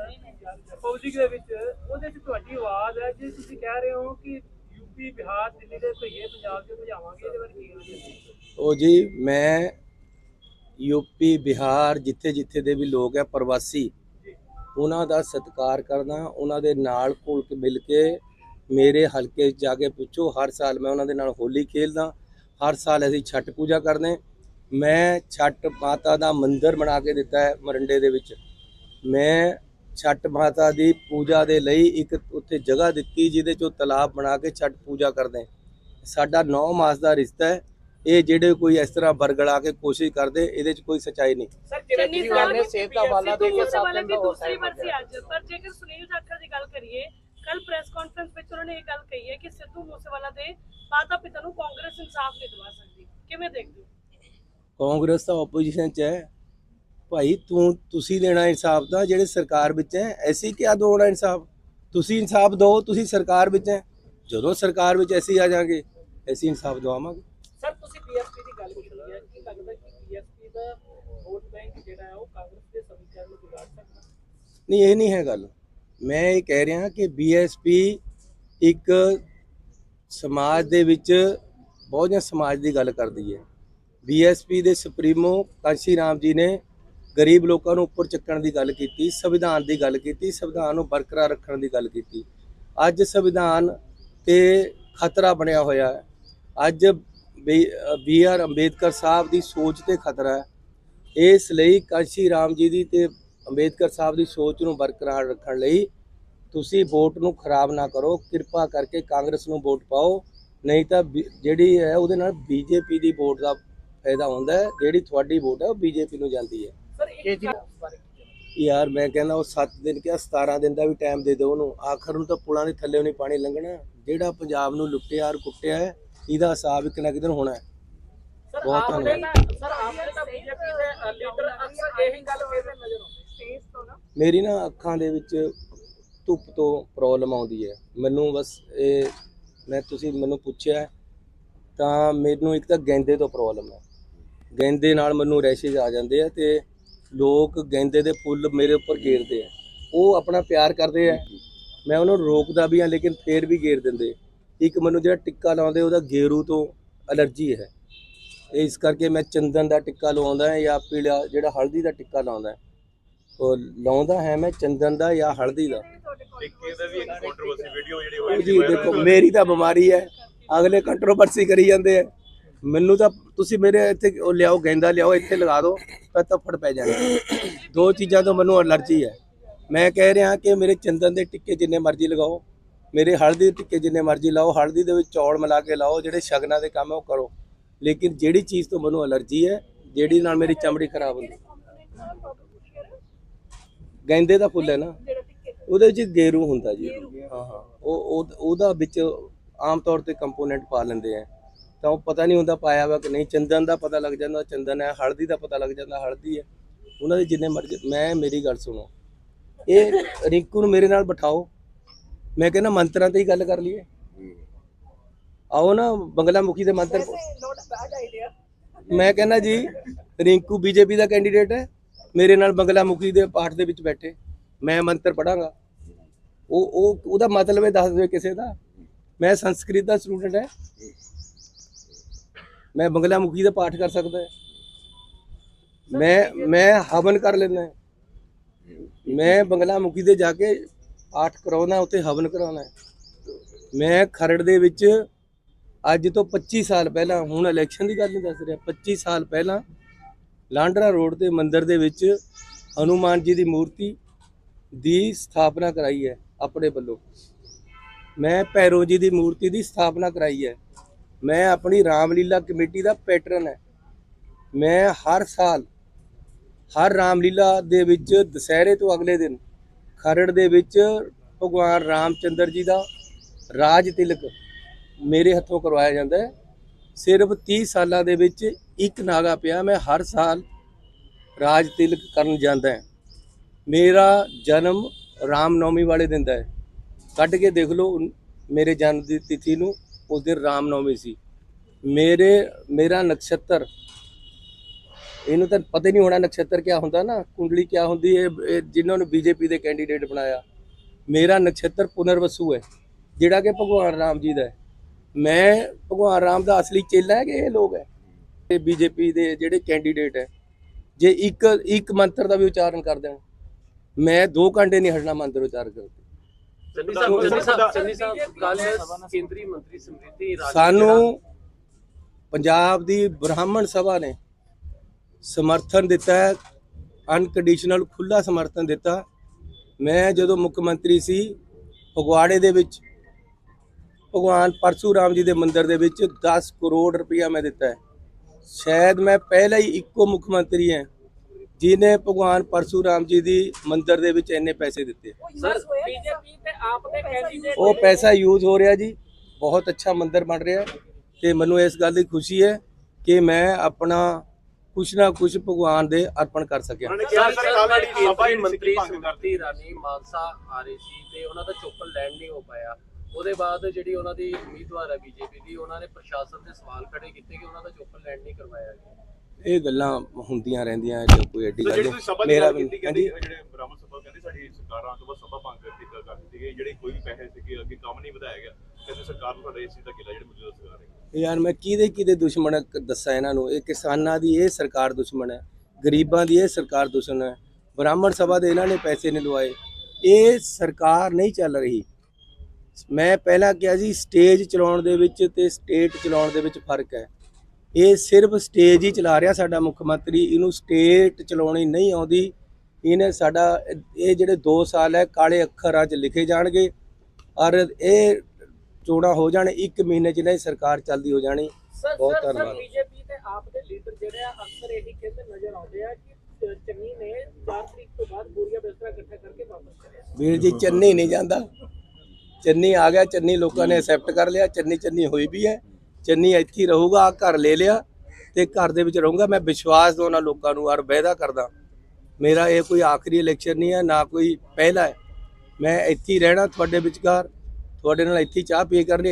Speaker 6: ਪਬਲਿਕ ਦੇ ਵਿੱਚ। ਉਹਦੇ ਵਿੱਚ ਤੁਹਾਡੀ ਆਵਾਜ਼ ਹੈ। ਜੇ ਤੁਸੀਂ ਕਹਿ ਰਹੇ ਹੋ ਕਿ ਯੂਪੀ ਬਿਹਾਰ ਦਿੱਲੀ ਦੇ ਭਈਏ ਪੰਜਾਬ 'ਚ ਭਜਾਵਾਂਗੇ ਇਹਦੇ ਬਾਰੇ ਕੀ ਕਹਾਂਗੇ
Speaker 1: ਉਹ ਜੀ ਮੈਂ ਯੂਪੀ, ਬਿਹਾਰ ਜਿੱਥੇ ਜਿੱਥੇ ਦੇ ਵੀ ਲੋਕ ਹੈ ਪ੍ਰਵਾਸੀ, ਉਹਨਾਂ ਦਾ ਸਤਿਕਾਰ ਕਰਦਾ, ਉਹਨਾਂ ਦੇ ਨਾਲ ਘੁਲ ਕੇ ਮਿਲ ਕੇ ਮੇਰੇ ਹਲਕੇ ਜਾ ਕੇ ਪੁੱਛੋ, ਹਰ ਸਾਲ ਮੈਂ ਉਹਨਾਂ ਦੇ ਨਾਲ ਹੋਲੀ ਖੇਲਦਾ, ਹਰ ਸਾਲ ਅਸੀਂ ਛਠ ਪੂਜਾ ਕਰਦੇ, ਮੈਂ ਛੱਟ ਮਾਤਾ ਦਾ ਮੰਦਿਰ ਬਣਾ ਕੇ ਦਿੱਤਾ ਹੈ ਮਰੰਡੇ ਦੇ ਵਿੱਚ। ਮੈਂ ਛੱਟ ਮਾਤਾ ਦੀ ਪੂਜਾ ਦੇ ਲਈ ਇੱਕ ਉੱਥੇ ਜਗ੍ਹਾ ਦਿੱਤੀ ਜਿਹਦੇ 'ਚੋਂ ਤਲਾਬ ਬਣਾ ਕੇ ਛਠ ਪੂਜਾ ਕਰਦੇ। ਸਾਡਾ 9 ਮਾਸ ਦਾ ਰਿਸ਼ਤਾ ਹੈ ਇਹ ਜਿਹੜੇ ਕੋਈ ਇਸ ਤਰ੍ਹਾਂ ਬਰਗਲਾ ਕੇ ਕੋਸ਼ਿਸ਼ ਕਰਦੇ ਇਹਦੇ 'ਚ ਕੋਈ ਸਚਾਈ ਨਹੀਂ।
Speaker 6: ਸਰ ਕੇਜਰੀਵਾਲ ਨੇ
Speaker 7: ਸਾਹਿਬ
Speaker 6: ਸੇਬ ਦਾ ਹਵਾਲਾ ਦੇ ਕੇ ਸਾਥ
Speaker 7: ਮੂਸੇਵਾਲੇ ਦੀ
Speaker 6: ਦਾ
Speaker 7: ਦੂਸਰੀ ਵਰਸੀ ਅੱਜ ਪਰ ਜੇਕਰ ਸੁਨੀਲ ਜਾਖੜ ਦੀ ਗੱਲ ਕਰੀਏ ਕੱਲ ਪ੍ਰੈਸ ਕਾਨਫਰੰਸ ਵਿੱਚ ਉਹਨਾਂ ਨੇ ਇਹ ਗੱਲ ਕਹੀ ਹੈ ਕਿ ਸਿੱਧੂ ਮੂਸੇਵਾਲਾ ਦੇ ਮਾਤਾ ਪਿਤਾ ਨੂੰ ਕਾਂਗਰਸ ਇਨਸਾਫ ਨਹੀਂ ਦਿਵਾ ਸਕਦੀ। ਕਿਵੇਂ ਦੇਖਦੇ ਹੋ?
Speaker 1: ਕਾਂਗਰਸ ਤਾਂ ਆਪੋਜੀਸ਼ਨ 'ਚ ਹੈ। ਭਾਈ ਤੂੰ ਤੁਸੀਂ ਦੇਣਾ ਇਨਸਾਫ ਦਾ ਜਿਹੜੇ ਸਰਕਾਰ ਵਿੱਚ ਹੈ ਐਸੀ ਕਿਆ ਦੋਣਾ ਇਨਸਾਫ? ਤੁਸੀਂ ਇਨਸਾਫ ਦਿਓ ਤੁਸੀਂ ਸਰਕਾਰ ਵਿੱਚ ਹੈ। ਜਦੋਂ ਸਰਕਾਰ ਵਿੱਚ ਐਸੀ ਆ ਜਾਗੇ ਐਸੀ ਇਨਸਾਫ ਦਵਾਵਾਂਗੇ।
Speaker 6: ਤੁਸੀਂ ਬੀਐਸਪੀ ਦੀ ਗੱਲ ਕੀਤੀ ਹੈ, ਕੀ ਲੱਗਦਾ ਕਿ ਬੀਐਸਪੀ ਦਾ ਵੋਟ ਬੈਂਕ ਜਿਹੜਾ ਹੈ ਉਹ ਕਾਂਗਰਸ ਦੇ ਸਮੀਕਰਨ ਨੂੰ ਵਿਗਾੜ ਸਕਦਾ?
Speaker 1: ਨਹੀਂ, ਇਹ ਨਹੀਂ ਹੈ ਗੱਲ। ਮੈਂ ਇਹ ਕਹਿ ਰਿਹਾ ਕਿ ਬੀਐਸਪੀ ਇੱਕ ਸਮਾਜ ਦੇ ਵਿੱਚ ਬਹੁਜਨ ਸਮਾਜ ਦੀ ਗੱਲ ਕਰਦੀ ਹੈ। ਬੀਐਸਪੀ ਦੇ ਸੁਪਰੀਮੋ ਕਾਂਸ਼ੀ ਰਾਮ ਜੀ ਨੇ ਗਰੀਬ ਲੋਕਾਂ ਨੂੰ ਉੱਪਰ ਚੱਕਣ ਦੀ ਗੱਲ ਕੀਤੀ, ਸੰਵਿਧਾਨ ਦੀ ਗੱਲ ਕੀਤੀ, ਸੰਵਿਧਾਨ ਨੂੰ ਬਰਕਰਾਰ ਰੱਖਣ ਦੀ ਗੱਲ ਕੀਤੀ। ਅੱਜ ਸੰਵਿਧਾਨ ਤੇ ਖਤਰਾ ਬਣਿਆ ਹੋਇਆ ਹੈ। ਅੱਜ ਬੀ ਆਰ ਅੰਬੇਦਕਰ ਸਾਹਿਬ ਦੀ ਸੋਚ ਤੇ ਖਤਰਾ ਹੈ। ਇਸ ਲਈ ਕਾਂਸ਼ੀ ਰਾਮ ਜੀ ਦੀ ਤੇ ਅੰਬੇਦਕਰ ਸਾਹਿਬ ਦੀ ਸੋਚ ਨੂੰ ਬਰਕਰਾਰ ਰੱਖਣ ਲਈ ਤੁਸੀਂ ਵੋਟ ਨੂੰ ਖਰਾਬ ਨਾ ਕਰੋ ਕਿਰਪਾ ਕਰਕੇ ਕਾਂਗਰਸ ਨੂੰ ਵੋਟ ਪਾਓ। ਨਹੀਂ ਤਾਂ ਬੀ- ਜਿਹੜੀ ਹੈ ਉਹਦੇ ਨਾਲ ਬੀਜੇਪੀ ਦੀ ਵੋਟ ਦਾ ਫਾਇਦਾ ਹੁੰਦਾ ਹੈ ਜਿਹੜੀ ਤੁਹਾਡੀ ਵੋਟ ਹੈ ਉਹ ਬੀਜੇਪੀ ਨੂੰ ਜਾਂਦੀ ਹੈ। ਯਾਰ ਮੈਂ ਕਹਿੰਦਾ ਉਹ 7 ਦਿਨ ਕਿਆ 17 ਦਿਨ ਦਾ ਵੀ ਟਾਈਮ ਦੇ ਦਿਓ ਉਹਨੂੰ। ਆਖਰ ਨੂੰ ਤਾਂ ਪੁਲਾਂ ਦੇ ਥੱਲੇ ਨਹੀਂ ਪਾਣੀ ਲੰਘਣਾ। ਜਿਹੜਾ ਪੰਜਾਬ ਨੂੰ ਲੁੱਟਿਆ ਔਰ ਕੁੱਟਿਆ ਹੈ ਇਹਦਾ ਹਿਸਾਬ ਇੱਕ ਨਾ ਇੱਕ ਦਿਨ ਹੋਣਾ ਹੈ? ਬਹੁਤ ਧੰਨਵਾਦ।
Speaker 6: ਤਾਂ ਸਰ ਆਪ ਨੇ ਤਾਂ ਬੀਜੇਪੀ ਦੇ ਲੀਡਰ ਅਕਸਰ ਇਹੀ ਗੱਲ ਕਹਿੰਦੇ ਨਜ਼ਰ ਆਉਂਦੇ
Speaker 2: ਸਪੇਸ ਤੋਂ ਨਾ।
Speaker 1: ਮੇਰੀ ਨਾ ਅੱਖਾਂ ਦੇ ਵਿੱਚ ਧੁੱਪ ਤੋਂ ਪ੍ਰੋਬਲਮ ਆਉਂਦੀ ਹੈ। ਮੈਨੂੰ ਬਸ ਇਹ ਮੈਂ ਤੁਸੀਂ ਮੈਨੂੰ ਪੁੱਛਿਆ ਤਾਂ ਮੈਨੂੰ ਇੱਕ ਤਾਂ ਗੈਂਦੇ ਤੋਂ ਪ੍ਰੋਬਲਮ ਹੈ। ਗੈਂਦੇ ਨਾਲ ਮੈਨੂੰ ਰੈਸ਼ੇਜ ਆ ਜਾਂਦੇ ਆ ਤੇ ਲੋਕ ਗੈਂਦੇ ਦੇ ਫੁੱਲ ਮੇਰੇ ਉੱਪਰ ਗੇਰਦੇ ਆ। ਉਹ ਆਪਣਾ ਪਿਆਰ ਕਰਦੇ ਆ। ਮੈਂ ਉਹਨਾਂ ਨੂੰ ਰੋਕਦਾ ਵੀ ਆ ਲੇਕਿਨ ਫੇਰ ਵੀ ਗੇਰ ਦਿੰਦੇ। ਇੱਕ ਮੈਨੂੰ ਜਿਹੜਾ ਟਿੱਕਾ ਲਾਉਂਦੇ ਉਹਦਾ ਗੇਰੂ ਤੋਂ ਅਲਰਜੀ ਹੈ। ਇਹ ਇਸ ਕਰਕੇ ਮੈਂ ਚੰਦਨ ਦਾ ਟਿੱਕਾ ਲਵਾਉਂਦਾ ਹਾਂ ਜਾਂ ਪੀਲਾ ਜਿਹੜਾ ਹਲਦੀ ਦਾ ਟਿੱਕਾ ਲਾਉਂਦਾ ਹੈ। ਉਹ ਲਾਉਂਦਾ ਹੈ ਮੈਂ ਚੰਦਨ ਦਾ ਜਾਂ ਹਲਦੀ ਦਾ।
Speaker 5: ਇੱਕ ਇਹਦਾ ਵੀ ਇੱਕ ਕੰਟਰੋਵਰਸੀ ਵੀਡੀਓ ਜਿਹੜੀ
Speaker 1: ਉਹ
Speaker 5: ਹੋਈ
Speaker 1: ਜੀ ਦੇਖੋ ਮੇਰੀ ਤਾਂ ਬਿਮਾਰੀ ਹੈ। ਅਗਲੇ ਕੰਟਰੋਵਰਸੀ ਕਰੀ ਜਾਂਦੇ ਆ ਮੈਨੂੰ ਤਾਂ ਤੁਸੀਂ ਮੇਰੇ ਇੱਥੇ ਉਹ ਲਿਆਓ ਗੈਂਦਾ ਲਿਆਓ ਇੱਥੇ ਲਗਾ ਦਿਓ ਤਾਂ ਤੱਫੜ ਪੈ ਜਾਣਾ। ਦੋ ਚੀਜ਼ਾਂ ਤੋਂ ਮੈਨੂੰ ਅਲਰਜੀ ਹੈ। ਮੈਂ ਕਹਿ ਰਿਹਾ ਕਿ ਮੇਰੇ ਚੰਦਨ ਦੇ ਟਿੱਕੇ ਜਿੰਨੇ ਮਰਜ਼ੀ ਲਗਾਓ। ਮੇਰੇ ਹਲਦੀ ਦੇ ਟਿੱਕੇ ਜਿੰਨੇ ਮਰਜ਼ੀ ਲਾਓ ਹਲਦੀ ਦੇ ਵਿੱਚ ਚੌਲ ਮਿਲਾ ਕੇ ਲਾਓ ਜਿਹੜੇ ਸ਼ਗਨਾਂ ਦੇ ਕੰਮ ਹੈ ਉਹ ਕਰੋ। ਲੇਕਿਨ ਜਿਹੜੀ ਚੀਜ਼ ਤੋਂ ਮੈਨੂੰ ਅਲਰਜੀ ਹੈ ਜਿਹੜੀ ਨਾਲ ਮੇਰੀ ਚਮੜੀ ਖਰਾਬ ਹੁੰਦੀ। ਗੈਂਦੇ ਦਾ ਫੁੱਲ ਹੈ ਨਾ। ਉਹਦੇ ਵਿੱਚ ਗੇਰੂ ਹੁੰਦਾ ਜੀ। ਹਾਂ ਹਾਂ। ਉਹ- ਉਹਦਾ ਵਿੱਚ ਆਮ ਤੌਰ ਤੇ ਕੰਪੋਨੈਂਟ ਪਾ ਲੈਂਦੇ ਆ। ਤਾਂ ਉਹ ਪਤਾ ਨਹੀਂ ਹੁੰਦਾ ਪਾਇਆ ਵਾ ਕਿ ਨਹੀਂ। ਚੰਦਨ ਦਾ ਪਤਾ ਲੱਗ ਜਾਂਦਾ ਚੰਦਨ ਹੈ ਹਲਦੀ ਦਾ ਪਤਾ ਲੱਗ ਜਾਂਦਾ ਹਲਦੀ ਹੈ। ਉਹਨਾਂ ਦੇ ਜਿੰਨੇ ਮਰਜ਼ੀ ਮੈਂ ਮੇਰੀ ਗੱਲ ਸੁਣੋ। ਇਹ ਰਿੰਕੂ ਨੂੰ ਮੇਰੇ ਨਾਲ ਬਿਠਾਓ। ਮੈਂ ਕਹਿੰਦਾ ਮੰਤਰਾਂ ਤੇ ਹੀ ਗੱਲ ਕਰ ਲਈਏ। ਆਓ ਨਾ ਬੰਗਲਾ ਮੁਖੀ ਦੇ ਮੰਤਰ ਮੈਂ ਕਹਿੰਦਾ ਜੀ ਰਿੰਕੂ ਬੀਜੇਪੀ ਦਾ ਕੈਂਡੀਡੇਟ ਹੈ ਮੇਰੇ ਨਾਲ ਬੰਗਲਾ ਮੁਖੀ ਦੇ ਪਾਠ ਦੇ ਵਿੱਚ ਬੈਠੇ ਮੈਂ ਮੰਤਰ ਪੜਾਂਗਾ ਉਹ ਉਹ ਉਹਦਾ ਮਤਲਬ ਇਹ ਦੱਸ ਦਿਓ ਕਿਸੇ ਦਾ ਮੈਂ ਸੰਸਕ੍ਰਿਤ ਦਾ ਸਟੂਡੈਂਟ ਹੈ। ਮੈਂ ਬੰਗਲਾ ਮੁਖੀ ਦਾ ਪਾਠ ਕਰ ਸਕਦਾ ਹੈ। ਮੈਂ ਮੈਂ ਹਵਨ ਕਰ ਲੈਂਦਾ ਹੈ। ਮੈਂ ਬੰਗਲਾ ਮੁਖੀ ਦੇ ਜਾ ਕੇ ਪਾਠ ਕਰਾਉਣਾ ਉੱਥੇ ਹਵਨ ਕਰਾਉਣਾ ਮੈਂ ਖਰੜ ਦੇ ਵਿੱਚ ਅੱਜ ਤੋਂ 25 ਸਾਲ ਪਹਿਲਾਂ, ਹੁਣ ਇਲੈਕਸ਼ਨ ਦੀ ਗੱਲ ਨਹੀਂ ਦੱਸ ਰਿਹਾ 25 ਸਾਲ ਪਹਿਲਾਂ ਲਾਂਡਰਾ ਰੋਡ ਤੇ ਮੰਦਿਰ ਦੇ ਵਿੱਚ ਹਨੂਮਾਨ ਜੀ ਦੀ ਮੂਰਤੀ ਦੀ ਸਥਾਪਨਾ ਕਰਾਈ ਹੈ, ਆਪਣੇ ਵੱਲੋਂ। ਮੈਂ ਭੈਰੋ ਜੀ ਦੀ ਮੂਰਤੀ ਦੀ ਸਥਾਪਨਾ ਕਰਾਈ ਹੈ। ਮੈਂ ਆਪਣੀ ਰਾਮਲੀਲਾ ਕਮੇਟੀ ਦਾ ਪੈਟਰਨ ਹੈ। ਮੈਂ ਹਰ ਸਾਲ ਹਰ ਰਾਮਲੀਲਾ ਦੇ ਵਿੱਚ ਦੁਸਹਿਰੇ ਤੋਂ ਅਗਲੇ ਦਿਨ ਖਰੜ ਦੇ ਵਿੱਚ ਭਗਵਾਨ ਰਾਮਚੰਦਰ ਜੀ ਦਾ ਰਾਜ ਤਿਲਕ ਮੇਰੇ ਹੱਥੋਂ ਕਰਵਾਇਆ ਜਾਂਦਾ ਹੈ। ਸਿਰਫ 30 ਸਾਲਾਂ ਦੇ ਵਿੱਚ ਇੱਕ ਨਾਗਾ ਪਿਆ, ਮੈਂ ਹਰ ਸਾਲ ਰਾਜ ਤਿਲਕ ਕਰਨ ਜਾਂਦਾ ਹਾਂ। ਮੇਰਾ ਜਨਮ ਰਾਮਨੌਮੀ ਵਾਲੇ ਦਿਨ ਦਾ ਹੈ। ਕੱਢ ਕੇ ਦੇਖ ਲਓ, ਮੇਰੇ ਜਨਮ ਦੀ ਤਿਥੀ ਨੂੰ ਉਸ ਦਿਨ ਰਾਮਨੌਮੀ ਸੀ। ਮੇਰੇ, ਮੇਰਾ ਨਕਸ਼ਤਰ ਇਹਨੂੰ ਤਾਂ ਪਤਾ ਹੀ ਨਹੀਂ ਹੋਣਾ ਨਕਸ਼ਤਰ ਕਿਆ ਹੁੰਦਾ ਨਾ ਕੁੰਡਲੀ ਕਿਆ ਹੁੰਦੀ ਹੈ ਇਹ ਜਿਨ੍ਹਾਂ ਨੂੰ ਬੀਜੇਪੀ ਦੇ ਕੈਂਡੀਡੇਟ ਬਣਾਇਆ। ਮੇਰਾ ਨਕਸ਼ਤਰ ਪੁਨਰਵਸੂ ਹੈ ਜਿਹੜਾ ਕਿ ਭਗਵਾਨ ਰਾਮ ਜੀ ਦਾ ਹੈ। ਮੈਂ ਭਗਵਾਨ ਰਾਮ ਦਾ ਅਸਲੀ ਚੇਲਾ ਹੈ ਕਿ ਇਹ ਲੋਕ ਹੈ? ਤੇ ਬੀਜੇਪੀ ਦੇ ਜਿਹੜੇ ਕੈਂਡੀਡੇਟ ਹੈ ਜੇ ਇੱਕ ਇੱਕ ਮੰਤਰ ਦਾ ਵੀ ਉਚਾਰਨ ਕਰ ਦੇਣ ਮੈਂ 2 ਘੰਟੇ ਨਹੀਂ ਹਟਣਾ ਮੰਤਰ ਉਚਾਰ ਕਰਕੇ
Speaker 4: ਚੰਨੀ ਸਾਹਿਬ ਚੰਨੀ ਸਾਹਿਬ ਚੰਨੀ ਸਾਹਿਬ ਕੱਲ ਕੇਂਦਰੀ ਮੰਤਰੀ ਸਮ੍ਰਿਤੀ ਇਰਾਨੀ
Speaker 1: ਸਾਨੂੰ ਪੰਜਾਬ ਦੀ ਬ੍ਰਾਹਮਣ ਸਭਾ ਨੇ ਸਮਰਥਨ ਦਿੱਤਾ ਹੈ ਅਨਕੰਡੀਸ਼ਨਲ ਖੁੱਲਾ ਸਮਰਥਨ ਦਿੱਤਾ। ਮੈਂ ਜਦੋਂ ਮੁੱਖ ਮੰਤਰੀ ਸੀ ਫਗਵਾੜੇ ਦੇ ਵਿੱਚ ਭਗਵਾਨ ਪਰਸ਼ੂਰਾਮ ਜੀ ਦੇ ਮੰਦਿਰ ਦੇ ਵਿੱਚ 10 ਕਰੋੜ ਰੁਪਇਆ ਮੈਂ ਦਿੱਤਾ ਹੈ। ਸ਼ਾਇਦ ਮੈਂ ਪਹਿਲਾ ਹੀ ਇੱਕੋ ਮੁੱਖ ਮੰਤਰੀ ਹਾਂ ਜਿਨੇ ਭਗਵਾਨ ਪਰਸ਼ੂਰਾਮ ਜੀ ਦੀ ਮੰਦਿਰ ਦੇ ਵਿੱਚ ਇੰਨੇ ਪੈਸੇ ਦਿੱਤੇ।
Speaker 2: ਹੋਇਆ
Speaker 6: ਬੀਜੇਪੀ ਤੇ ਆਪ ਦੇ ਕੈਂਡੀਡੇਟ
Speaker 1: ਉਹ ਪੈਸਾ ਯੂਜ਼ ਹੋ ਰਿਹਾ ਜੀ ਬਹੁਤ ਅੱਛਾ ਮੰਦਿਰ ਬਣ ਰਿਹਾ ਹੈ। ਤੇ ਮੈਨੂੰ ਇਸ ਗੱਲ ਦੀ ਖੁਸ਼ੀ ਹੈ ਕਿ ਮੈਂ ਆਪਣਾ ਕੁਛ ਨਾ ਕੁਛ ਭਗਵਾਨ ਦੇ ਅਰਪਣ ਕਰ ਸਕਿਆ।
Speaker 5: ਉਹਨਾਂ ਨੇ ਕਿਹਾ
Speaker 4: ਸਰ
Speaker 5: ਸਰ
Speaker 4: ਸਰ
Speaker 5: ਕੱਲ੍ਹ
Speaker 4: ਕੇਂਦਰੀ
Speaker 5: ਸਭਾ ਹੀ
Speaker 4: ਮੰਤਰੀ
Speaker 5: ਭੰਗ
Speaker 4: ਸਮ੍ਰਿਤੀ
Speaker 5: ਕਰਤੀ
Speaker 4: ਇਰਾਨੀ ਮਾਨਸਾ ਆ ਰਹੀ ਸੀ ਤੇ ਉਹਨਾਂ ਦਾ ਚੋਪਲ ਲੈਂਡ ਨਹੀਂ ਹੋ ਪਾਇਆ। ਉਹਦੇ ਬਾਅਦ ਜਿਹੜੀ ਉਹਨਾਂ ਦੀ ਉਮੀਦਵਾਰ ਹੈ ਬੀਜੇਪੀ ਦੀ ਉਹਨਾਂ ਨੇ ਪ੍ਰਸ਼ਾਸਨ ਤੇ ਸਵਾਲ ਖੜੇ ਕੀਤੇ ਕਿ ਉਹਨਾਂ ਦਾ ਚੋਪਲ ਲੈਂਡ ਨਹੀਂ ਕਰਵਾਇਆ ਗਿਆ।
Speaker 1: ਇਹ ਗੱਲਾਂ ਹੁੰਦੀਆਂ ਰਹਿੰਦੀਆਂ 'ਚ ਕੋਈ ਐਡੀ ਗੱਲ ਨਹੀਂ। ਮੇਰਾ
Speaker 5: ਕਹਿੰਦੇ ਜਿਹੜੇ ਬ੍ਰਾਹਮਣ ਸਭਾ ਕਹਿੰਦੇ ਸਾਡੀ ਸਰਕਾਰਾਂ ਤੋਂ ਬਸ ਸਭਾ ਭੰਗ ਕਰਤੀ ਕਰ ਦਿੱਤੀ ਗਈ ਜਿਹੜੇ ਕੋਈ ਵੀ ਪੈਸੇ ਸੀਗੇ ਅੱਗੇ ਕੰਮ ਨਹੀਂ ਵਧਾਇਆ ਗਿਆ ਕਹਿੰਦੇ ਸਰਕਾਰ ਨੂੰ ਸਾਡਾ ਇਸ ਚੀਜ਼ ਦਾ ਗਿਲਾ ਜਿਹੜੀ ਮੌਜੂਦਾ ਸਰਕਾਰ ਹੈ।
Speaker 1: ਯਾਰ ਮੈਂ ਕਿਹਦੇ ਕਿਹਦੇ ਦੁਸ਼ਮਣ ਦੱਸਾਂ ਇਹਨਾਂ ਨੂੰ? ਇਹ ਕਿਸਾਨਾਂ ਦੀ ਇਹ ਸਰਕਾਰ ਦੁਸ਼ਮਣ ਹੈ, ਗਰੀਬਾਂ ਦੀ ਇਹ ਸਰਕਾਰ ਦੁਸ਼ਮਣ ਹੈ। ਬ੍ਰਾਹਮਣ ਸਭਾ ਦੇ ਇਹਨਾਂ ਨੇ ਪੈਸੇ ਨਹੀਂ ਲਵਾਏ। ਇਹ ਸਰਕਾਰ ਨਹੀਂ ਚੱਲ ਰਹੀ। ਮੈਂ ਪਹਿਲਾਂ ਕਿਹਾ ਜੀ, ਸਟੇਜ ਚਲਾਉਣ ਦੇ ਵਿੱਚ ਤੇ ਸਟੇਟ ਚਲਾਉਣ ਦੇ ਵਿੱਚ ਫ਼ਰਕ ਹੈ। ਇਹ ਸਿਰਫ ਸਟੇਜ ਹੀ ਚਲਾ ਰਿਹਾ ਸਾਡਾ ਮੁੱਖ ਮੰਤਰੀ। ਇਹਨੂੰ ਸਟੇਟ ਚਲਾਉਣੀ ਨਹੀਂ ਆਉਂਦੀ। ਇਹਨੇ ਸਾਡਾ, ਇਹ ਜਿਹੜੇ 2 ਸਾਲ ਹੈ, ਕਾਲੇ ਅੱਖਰਾਂ 'ਚ ਲਿਖੇ ਜਾਣਗੇ। ਔਰ ਇਹ ਚੋਣਾਂ ਹੋ ਜਾਣ ਇੱਕ ਮਹੀਨੇ 'ਚ ਨਹੀਂ ਸਰਕਾਰ ਚੱਲਦੀ ਹੋ ਜਾਣੀ। ਬਹੁਤ ਧੰਨਵਾਦ।
Speaker 6: ਬੀਜੇਪੀ ਤੇ ਆਪ ਦੇ ਲੀਡਰ ਜਿਹੜੇ ਆ ਅਕਸਰ ਇਹੀ ਕਹਿੰਦੇ ਨਜ਼ਰ ਆਉਂਦੇ ਆ ਕਿ ਚੰਨੀ ਨੇ 4 ਤਰੀਕ ਤੋਂ ਬਾਅਦ ਬੋਰੀਆ ਬਿਸਤਰਾ ਇਕੱਠਾ ਕਰਕੇ ਵਾਪਸ ਕਰਿਆ।
Speaker 1: ਵੀਰ ਜੀ ਚੰਨੀ ਨਹੀਂ ਜਾਂਦਾ। ਚੰਨੀ ਆ ਗਿਆ ਚੰਨੀ ਲੋਕਾਂ ਨੇ ਐਕਸੈਪਟ ਕਰ ਲਿਆ। ਚੰਨੀ ਚੰਨੀ ਹੋਈ ਵੀ ਹੈ। ਚੰਨੀ ਇੱਥੇ ਹੀ ਰਹੂਗਾ ਘਰ ਲੈ ਲਿਆ ਤੇ ਘਰ ਦੇ ਵਿੱਚ ਰਹੂੰਗਾ। ਮੈਂ ਵਿਸ਼ਵਾਸ ਦੋਨਾਂ ਲੋਕਾਂ ਨੂੰ ਔਰ ਵਾਅਦਾ ਕਰਦਾ। ਮੇਰਾ ਇਹ ਕੋਈ ਆਖਰੀ ਇਲੈਕਸ਼ਨ ਨਹੀਂ ਹੈ ਨਾ ਕੋਈ ਪਹਿਲਾ ਹੈ। ਮੈਂ ਇੱਥੇ ਰਹਿਣਾ ਤੁਹਾਡੇ ਵਿਚਕਾਰ। ਤੁਹਾਡੇ ਨਾਲ ਇੱਥੇ ਚਾਹ ਪੀ ਕਰਨੀ